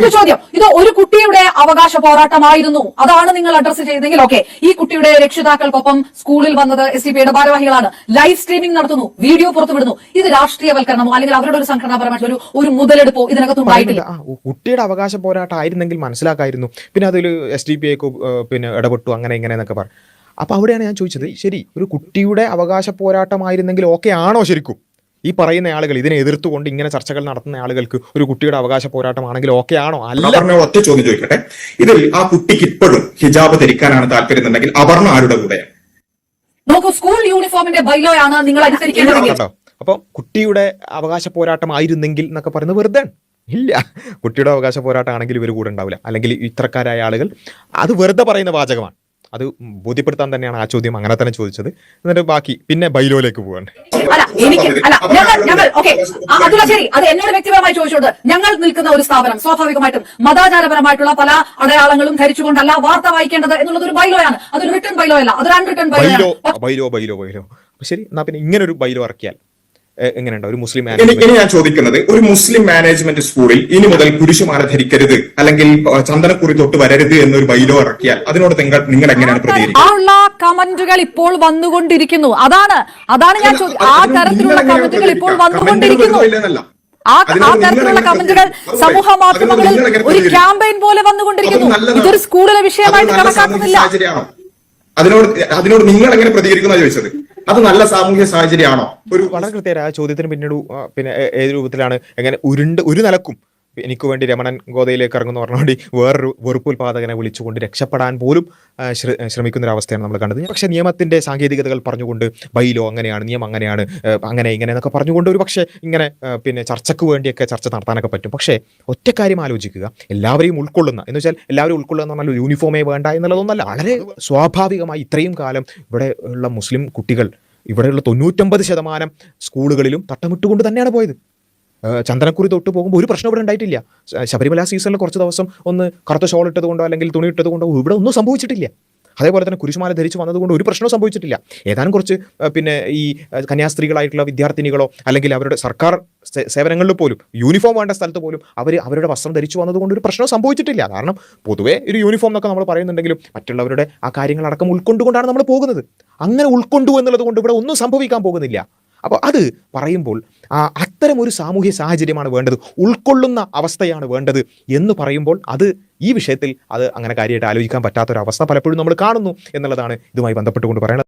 ഒരു ചോദ്യം. ഇത് ഒരു കുട്ടിയുടെ അവകാശ പോരാട്ടമായിരുന്നു. അതാണ് നിങ്ങൾ അഡ്രസ് ചെയ്തെങ്കിൽ ഓക്കെ ഈ കുട്ടിയുടെ രക്ഷിതാക്കൾക്കൊപ്പം സ്കൂളിൽ വന്നത് എസ് ഡി പിയുടെ ഭാരവാഹികളാണ്. ലൈവ് സ്ട്രീമിംഗ് നടത്തുന്നു. വീഡിയോ പുറത്തുവിടുന്നു. ഇത് രാഷ്ട്രീയവൽക്കരണമോ അല്ലെങ്കിൽ അവരുടെ ഒരു സംഘടനാപരമായിട്ടുള്ള ഒരു ഒരു മുതലെടുപ്പോ ഇതിനകത്തുണ്ടായിട്ടില്ല ഉണ്ടായിട്ടില്ല. കുട്ടിയുടെ അവകാശ പോരാട്ടം ആയിരുന്നെങ്കിൽ മനസ്സിലാക്കായിരുന്നു. പിന്നെ അതിൽ എസ് ഡി പി പിന്നെ ഇടപെട്ടു അങ്ങനെ ഇങ്ങനെ എന്നൊക്കെ പറഞ്ഞു അപ്പൊ അവിടെയാണ് ഞാൻ ചോദിച്ചത് ശരി ഒരു കുട്ടിയുടെ അവകാശ പോരാട്ടമായിരുന്നെങ്കിൽ ഓക്കെ ആണോ ശരിക്കും? ഈ പറയുന്ന ആളുകൾ ഇതിനെ എതിർത്തുകൊണ്ട് ഇങ്ങനെ ചർച്ചകൾ നടത്തുന്ന ആളുകൾക്ക് ഒരു കുട്ടിയുടെ അവകാശ പോരാട്ടമാണെങ്കിൽ ഓക്കെ ആണോ? അല്ല. ഒറ്റ ചോദ്യം ചോദിക്കട്ടെ. ഇതിൽ ആ കുട്ടിക്ക് ഇപ്പോഴും ഹിജാബ് ധരിക്കാനാണ് താല്പര്യം എന്നുണ്ടെങ്കിൽ അപർണ ആരുടെ കൂടെ? നോക്കൂ സ്കൂൾ യൂണിഫോമിന്റെ ബൈലോയാണ് നിങ്ങൾ അനുസരിക്കേണ്ടതെങ്കിൽ. അപ്പോൾ അപ്പൊ കുട്ടിയുടെ അവകാശ പോരാട്ടം ആയിരുന്നെങ്കിൽ എന്നൊക്കെ പറയുന്നത് വെറുതെ. ഇല്ല. കുട്ടിയുടെ അവകാശ പോരാട്ടമാണെങ്കിൽ ഇവർ കൂടെ ഉണ്ടാവില്ല. അല്ലെങ്കിൽ ഇത്രക്കാരായ ആളുകൾ. അത് വെറുതെ പറയുന്ന വാചകമാണ്. അത് ബോധ്യപ്പെടുത്താൻ തന്നെയാണ് ആ ചോദ്യം അങ്ങനെ തന്നെ ചോദിച്ചത്. എന്നിട്ട് ബാക്കി പിന്നെ ബൈലോയിലേക്ക് പോവാണ്. അല്ല എനിക്ക് അല്ല ഞങ്ങൾ ഞങ്ങൾ ഓക്കെ. അതുള്ള ശരി. അത് എന്നോട് വ്യക്തിപരമായി ചോദിച്ചോണ്ട് ഞങ്ങൾ നിൽക്കുന്ന ഒരു സ്ഥാപനം സ്വാഭാവികമായിട്ടും മതാചാരപരമായിട്ടുള്ള പല അടയാളങ്ങളും ധരിച്ചുകൊണ്ടല്ല വാർത്ത വായിക്കേണ്ടത് എന്നുള്ളത് ഒരു ബൈലോയാണ്. അതൊരു റിട്ടേൺ ബൈലോ അല്ല അതൊരു unwritten bylaw bylaw bylaw bylaw. ശരി എന്നാ പിന്നെ ഇങ്ങനെ ഒരു ബൈലോ ഇറക്കിയാൽ എങ്ങനെയുണ്ട്? ഒരു മുസ്ലിം ഇനി മാനേജ്മെന്റ് ഇനി ഞാൻ ചോദിക്കുന്നത് ഒരു മുസ്ലിം മാനേജ്മെന്റ് സ്കൂളിൽ ഇനി മുതൽ കുരിശുമാല ധരിക്കരുത് അല്ലെങ്കിൽ ചന്ദനക്കുറി തൊട്ട് വരരുത് എന്നൊരു ബൈലോ ഇറക്കിയാൽ അതിനോട് നിങ്ങൾ നിങ്ങൾ എങ്ങനെയാണ് പ്രതികരിക്കുന്നത് ആ കമന്റുകൾ ഇപ്പോൾ വന്നുകൊണ്ടിരിക്കുന്നു. അതാണ് അതാണ് ഞാൻ ആ തരത്തിലുള്ള കമന്റുകൾ ഇപ്പോൾ വന്നുകൊണ്ടിരിക്കുന്നു. ആ ആ തരത്തിലുള്ള കമന്റുകൾ സമൂഹ മാധ്യമങ്ങളിൽ ഒരു? ക്യാമ്പയിൻ പോലെ വന്നുകൊണ്ടിരിക്കുന്നു. ഇതൊരു സ്കൂളിലെ വിഷയമായിട്ട് കണക്കാക്കുന്നില്ല. അതിനോട് അതിനോട് നിങ്ങൾ എങ്ങനെ പ്രതികരിക്കുന്ന ചോദിച്ചത്. അത് നല്ല സാമൂഹ്യ സാഹചര്യമാണോ? ഒരു വളരെ കൃത്യമായ ആ ചോദ്യത്തിന് പിന്നീട് പിന്നെ ഏത് രൂപത്തിലാണ് എങ്ങനെ ഉരുണ്ട് ഒരു നിലക്കും എനിക്ക് വേണ്ടി രമണൻ ഗോതയിലേക്ക് ഇറങ്ങുന്ന പറഞ്ഞുകൊണ്ട് വേറൊരു വെറുപ്പുൽപാദകനെ വിളിച്ചുകൊണ്ട് രക്ഷപ്പെടാൻ പോലും ശ്രമിക്കുന്നൊരവസ്ഥയാണ് നമ്മൾ കണ്ടത്. പക്ഷേ നിയമത്തിന്റെ സാങ്കേതികതകൾ പറഞ്ഞുകൊണ്ട് ബൈലോ അങ്ങനെയാണ് നിയമം അങ്ങനെയാണ് അങ്ങനെ ഇങ്ങനെ എന്നൊക്കെ പറഞ്ഞുകൊണ്ട് ഒരു പക്ഷേ ഇങ്ങനെ പിന്നെ ചർച്ചയ്ക്ക് വേണ്ടിയൊക്കെ ചർച്ച നടത്താനൊക്കെ പറ്റും. പക്ഷേ ഒറ്റ കാര്യം ആലോചിക്കുക. എല്ലാവരെയും ഉൾക്കൊള്ളുന്ന എന്ന് വെച്ചാൽ എല്ലാവരും ഉൾക്കൊള്ളുക എന്ന് പറഞ്ഞാൽ യൂണിഫോമേ വേണ്ട എന്നുള്ളതൊന്നല്ല. വളരെ സ്വാഭാവികമായി ഇത്രയും കാലം ഇവിടെ ഉള്ള മുസ്ലിം കുട്ടികൾ ഇവിടെയുള്ള തൊണ്ണൂറ്റമ്പത് ശതമാനം സ്കൂളുകളിലും തട്ടമിട്ടുകൊണ്ട് തന്നെയാണ് പോയത്. ചന്ദനക്കുറി തൊട്ട് പോകുമ്പോൾ ഒരു പ്രശ്നം ഇവിടെ ഉണ്ടായിട്ടില്ല. ശബരിമല സീസണിൽ കുറച്ച് ദിവസം ഒന്ന് കറുത്ത ഷോൾ ഇട്ടത് കൊണ്ടോ അല്ലെങ്കിൽ തുണി ഇട്ടത് കൊണ്ടോ ഇവിടെ ഒന്നും സംഭവിച്ചിട്ടില്ല. അതേപോലെ തന്നെ കുരിശുമാല ധരിച്ച് വന്നതുകൊണ്ട് ഒരു പ്രശ്നവും സംഭവിച്ചിട്ടില്ല. ഏതാനും കുറച്ച് പിന്നെ ഈ കന്യാസ്ത്രീകളായിട്ടുള്ള വിദ്യാർത്ഥിനികളോ അല്ലെങ്കിൽ അവരുടെ സർക്കാർ സേവനങ്ങളിൽ പോലും യൂണിഫോം വേണ്ട സ്ഥലത്ത് പോലും അവർ അവരുടെ വസ്ത്രം ധരിച്ചു വന്നതുകൊണ്ട് ഒരു പ്രശ്നവും സംഭവിച്ചിട്ടില്ല. കാരണം പൊതുവേ ഒരു യൂണിഫോം എന്നൊക്കെ നമ്മൾ പറയുന്നുണ്ടെങ്കിലും മറ്റുള്ളവരുടെ ആ കാര്യങ്ങളടക്കം ഉൾക്കൊണ്ടുകൊണ്ടാണ് നമ്മൾ പോകുന്നത്. അങ്ങനെ ഉൾക്കൊണ്ടു എന്നുള്ളത് കൊണ്ട് ഇവിടെ ഒന്നും സംഭവിക്കാൻ പോകുന്നില്ല. അപ്പോൾ അത് പറയുമ്പോൾ അത്തരം ഒരു സാമൂഹ്യ സാഹചര്യമാണ് വേണ്ടത്. ഉൾക്കൊള്ളുന്ന അവസ്ഥയാണ് വേണ്ടത് എന്ന് പറയുമ്പോൾ അത് ഈ വിഷയത്തിൽ അത് അങ്ങനെ കാര്യമായിട്ട് ആലോചിക്കാൻ പറ്റാത്തൊരവസ്ഥ പലപ്പോഴും നമ്മൾ കാണുന്നു എന്നുള്ളതാണ് ഇതുമായി ബന്ധപ്പെട്ടുകൊണ്ട് പറയുന്നത്